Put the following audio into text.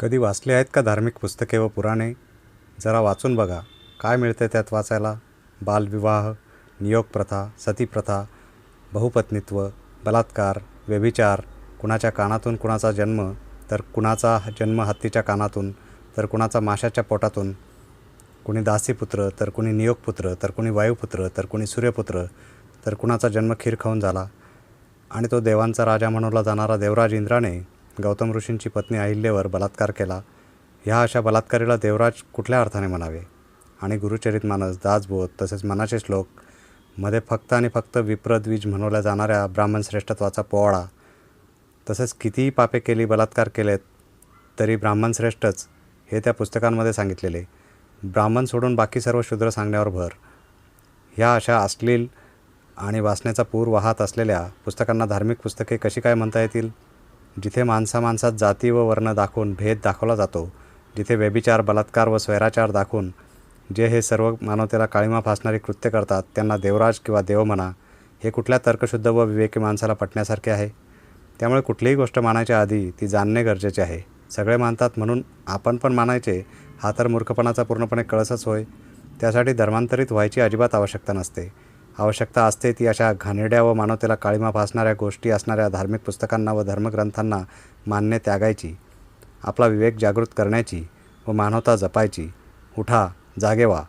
कधी वाचले आहेत का धार्मिक पुस्तके व पुराणे? जरा वाचून बघा. काय मिळते त्यात वाचायला? बालविवाह नियोग प्रथा सतीप्रथा बहुपत्नीत्व बलात्कार व्यभिचार कुणाच्या कानातून कुणाचा जन्म तर कुणाचा जन्म हत्तीच्या कानातून तर कुणाचा माशाच्या पोटातून. कुणी दासीपुत्र तर कुणी नियोगपुत्र तर कुणी वायुपुत्र तर कुणी सूर्यपुत्र तर कुणाचा जन्म खीर खाऊन झाला. आणि तो देवांचा राजा म्हणवला जाणारा देवराज इंद्राने गौतम ऋषींची पत्नी अहिल्यावर बलात्कार केला. ह्या अशा बलात्कारीला देवराज कुठल्या अर्थाने म्हणावे? आणि गुरुचरित मानस दासबोध तसेच मनाचे श्लोकमध्ये फक्त आणि फक्त विप्रद्विज म्हणवल्या जाणाऱ्या ब्राह्मण श्रेष्ठत्वाचा पोवाडा तसेच कितीही पापे केली बलात्कार केलेत तरी ब्राह्मण श्रेष्ठच हे त्या पुस्तकांमध्ये सांगितलेले. ब्राह्मण सोडून बाकी सर्व शूद्र सांगण्यावर भर. ह्या अशा अश्लील आणि वासनेचा पूर वाहत असलेल्या पुस्तकांना धार्मिक पुस्तके कशी काय म्हणता येतील? जिथे माणसा माणसात जाती व वर्ण दाखवून भेद दाखवला जातो जिथे व्यभिचार बलात्कार व स्वैराचार दाखवून जे हे सर्व मानवतेला काळीमा फासणारी कृत्य करतात त्यांना देवराज किंवा देव म्हणा हे कुठल्या तर्कशुद्ध व विवेकी माणसाला पटण्यासारखे आहे? त्यामुळे कुठलीही गोष्ट मानायच्या आधी ती जाणणे गरजेचे आहे. सगळे मानतात म्हणून आपण पण मानायचे हा तर मूर्खपणाचा पूर्णपणे कळसच होय. त्यासाठी धर्मांतरित व्हायची अजिबात आवश्यकता नसते. आवश्यकता असते ती अशा घाणेरड्या व मानवतेला काळीमा फासणाऱ्या गोष्टी असणाऱ्या धार्मिक पुस्तकांना व धर्मग्रंथांना मान्य त्यागायची. आपला विवेक जागृत करण्याची व मानवता जपायची. उठा जागे व्हा.